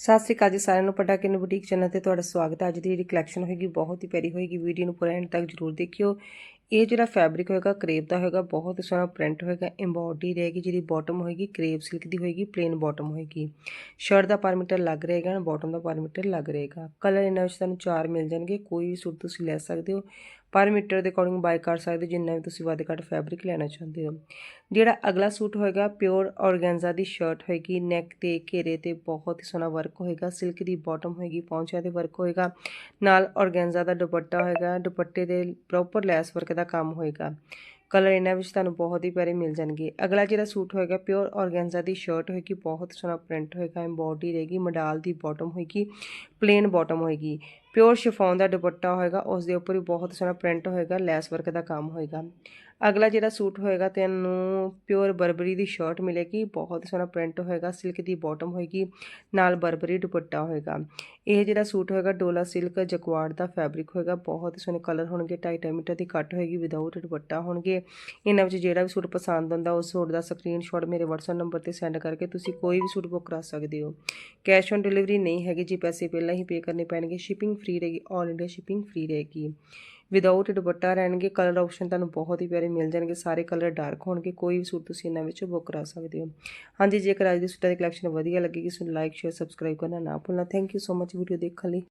ਸਤਿ ਸ੍ਰੀ ਅਕਾਲ ਜੀ ਸਾਰਿਆਂ ਨੂੰ, ਪਟਾਕੇ ਨੂੰ ਬੁਟੀਕ ਚੈਨਲ ਤੇ ਤੁਹਾਡਾ ਸਵਾਗਤ ਹੈ। ਅੱਜ ਦੀ ਜਿਹੜੀ ਕਲੈਕਸ਼ਨ ਹੋਏਗੀ, ਬਹੁਤ ਹੀ ਪਿਆਰੀ ਹੋਏਗੀ। ਵੀਡੀਓ ਨੂੰ ਪੂਰਾ ਐਂਡ ਤੱਕ ਜਰੂਰ ਦੇਖਿਓ। ਇਹ ਜਿਹੜਾ ਫੈਬਰਿਕ ਹੋਏਗਾ ਕਰੇਪ ਦਾ ਹੋਏਗਾ, ਬਹੁਤ ਸੋਹਣਾ ਪ੍ਰਿੰਟ ਹੋਏਗਾ ਐਮਬੋਡੀ ਰਹੇਗੀ, ਜਿਹਦੀ ਬਾਟਮ ਹੋਏਗੀ ਕਰੇਪ ਸਿਲਕ ਦੀ ਹੋਏਗੀ ਪਲੇਨ ਬਾਟਮ ਹੋਏਗੀ। ਸ਼ਰਟ ਦਾ ਪਰ ਮੀਟਰ ਲੱਗ ਰਹੇਗਾ ਨਾ ਬਾਟਮ ਦਾ ਪਰ ਮੀਟਰ ਲੱਗ ਰਹੇਗਾ। ਕਲਰ ਇਹਨਾਂ ਵਿੱਚ ਤੁਹਾਨੂੰ ਚਾਰ ਮਿਲ ਜਾਣਗੇ, ਕੋਈ ਵੀ ਸੂਟ ਤੁਸੀਂ ਲੈ ਸਕਦੇ ਹੋ। ਪਰ ਮੀਟਰ ਦੇ ਅਕੋਰਡਿੰਗ ਬਾਈ ਕਰ ਸਕਦੇ ਹੋ, ਜਿੰਨਾ ਵੀ ਤੁਸੀਂ ਵੱਧ ਘੱਟ ਫੈਬਰਿਕ ਲੈਣਾ ਚਾਹੁੰਦੇ ਹੋ। ਜਿਹੜਾ ਅਗਲਾ ਸੂਟ ਹੋਏਗਾ ਪਿਓਰ ਔਰਗੈਂਜ਼ਾ ਦੀ ਸ਼ਰਟ ਹੋਏਗੀ ਨੈਕ ਤੇ, ਘੇਰੇ ਤੇ ਬਹੁਤ ਹੀ ਸੋਹਣਾ ਵਰਕ ਹੋਏਗਾ। ਸਿਲਕ ਦੀ ਬਾਟਮ ਹੋਏਗੀ, ਪੌਂਚਿਆਂ ਤੇ ਵਰਕ ਹੋਏਗਾ। ਨਾਲ ਔਰਗੈਂਜ਼ਾ ਦਾ ਦੁਪੱਟਾ ਹੋਏਗਾ, ਦੁਪੱਟੇ ਦੇ ਪ੍ਰੋਪਰ ਲੈਸ ਵਰਕ ਦਾ ਕੰਮ ਹੋਏਗਾ। ਕਲਰ ਇਹਨਾਂ ਵਿੱਚ ਤੁਹਾਨੂੰ ਬਹੁਤ ਹੀ ਪਿਆਰੇ ਮਿਲ ਜਾਣਗੇ। ਅਗਲਾ ਜਿਹੜਾ ਸੂਟ ਹੋਏਗਾ ਪਿਓਰ ਔਰਗੈਂਜ਼ਾ ਦੀ ਸ਼ਰਟ ਹੋਏਗੀ, ਬਹੁਤ ਸੋਹਣਾ ਪ੍ਰਿੰਟ ਹੋਏਗਾ ਐਮਬੋਡੀ ਰਹੇਗੀ ਮਡਾਲ ਦੀ ਬਾਟਮ ਹੋਏਗੀ ਪਲੇਨ ਬਾਟਮ ਹੋਏਗੀ। ਪਿਓਰ ਸ਼ਿਫੋਨ ਦਾ ਦੁਪੱਟਾ ਹੋਏਗਾ ਉਸ ਦੇ ਉੱਪਰ ਵੀ ਬਹੁਤ ਸੋਹਣਾ ਪ੍ਰਿੰਟ ਹੋਏਗਾ ਲੈਸ ਵਰਕ ਦਾ ਕੰਮ ਹੋਏਗਾ। ਅਗਲਾ ਜਿਹੜਾ ਸੂਟ ਹੋਏਗਾ, ਤੈਨੂੰ ਪਿਓਰ ਬਰਬਰੀ ਦੀ ਸ਼ਰਟ ਮਿਲੇਗੀ, ਬਹੁਤ ਸੋਹਣਾ ਪ੍ਰਿੰਟ ਹੋਏਗਾ ਸਿਲਕ ਦੀ ਬਾਟਮ ਹੋਏਗੀ, ਨਾਲ ਬਰਬਰੀ ਦੁਪੱਟਾ ਹੋਏਗਾ। ਇਹ ਜਿਹੜਾ ਸੂਟ ਹੋਏਗਾ ਡੋਲਾ ਸਿਲਕ ਜਕਵਾੜ ਦਾ ਫੈਬਰਿਕ ਹੋਏਗਾ, ਬਹੁਤ ਸੋਹਣੇ ਕਲਰ ਹੋਣਗੇ 2.5 ਮੀਟਰ ਦੀ ਕੱਟ ਹੋਏਗੀ ਵਿਦਆਊਟ ਦੁਪੱਟਾ ਹੋਣਗੇ। ਇਹਨਾਂ ਵਿੱਚ ਜਿਹੜਾ ਵੀ ਸੂਟ ਪਸੰਦ ਆਉਂਦਾ, ਉਸ ਸੂਟ ਦਾ ਸਕਰੀਨਸ਼ਾਟ ਮੇਰੇ WhatsApp ਨੰਬਰ ਤੇ ਸੈਂਡ ਕਰਕੇ ਤੁਸੀਂ ਕੋਈ ਵੀ ਸੂਟ ਬੁੱਕ ਕਰਾ ਸਕਦੇ ਹੋ। ਕੈਸ਼ ਔਨ ਡਿਲੀਵਰੀ ਨਹੀਂ ਹੈਗੀ ਜੀ, ਪੈਸੇ ਪਹਿਲਾਂ ਹੀ ਪੇ ਕਰਨੇ ਪੈਣਗੇ ਸ਼ਿਪਿੰਗ ਫ੍ਰੀ ਰਹੇਗੀ ਆਲ ਇੰਡੀਆ ਸ਼ਿਪਿੰਗ ਫ੍ਰੀ ਰਹੇਗੀ। ਵਿਦਆਊਟ ਦੁਪੱਟਾ ਰਹਿਣਗੇ ਕਲਰ ਆਪਸ਼ਨ ਤੁਹਾਨੂੰ ਬਹੁਤ ਹੀ ਪਿਆਰੇ ਮਿਲ ਜਾਣਗੇ। ਸਾਰੇ ਕਲਰ ਡਾਰਕ ਹੋਣਗੇ, ਕੋਈ ਵੀ ਸੂਟ ਤੁਸੀਂ ਇਹਨਾਂ ਵਿੱਚੋਂ ਬੁੱਕ ਕਰਾ ਸਕਦੇ ਹੋ। ਹਾਂਜੀ, ਜੇਕਰ ਅੱਜ ਦੀ ਸੂਟਾਂ ਦੀ ਕਲੈਕਸ਼ਨ ਵਧੀਆ ਲੱਗੇਗੀ ਸੋ ਲਾਈਕ ਸ਼ੇਅਰ ਸਬਸਕ੍ਰਾਈਬ ਕਰਨਾ ਨਾ ਭੁੱਲਣਾ। Thank you so much video ਦੇਖਣ ਲਈ।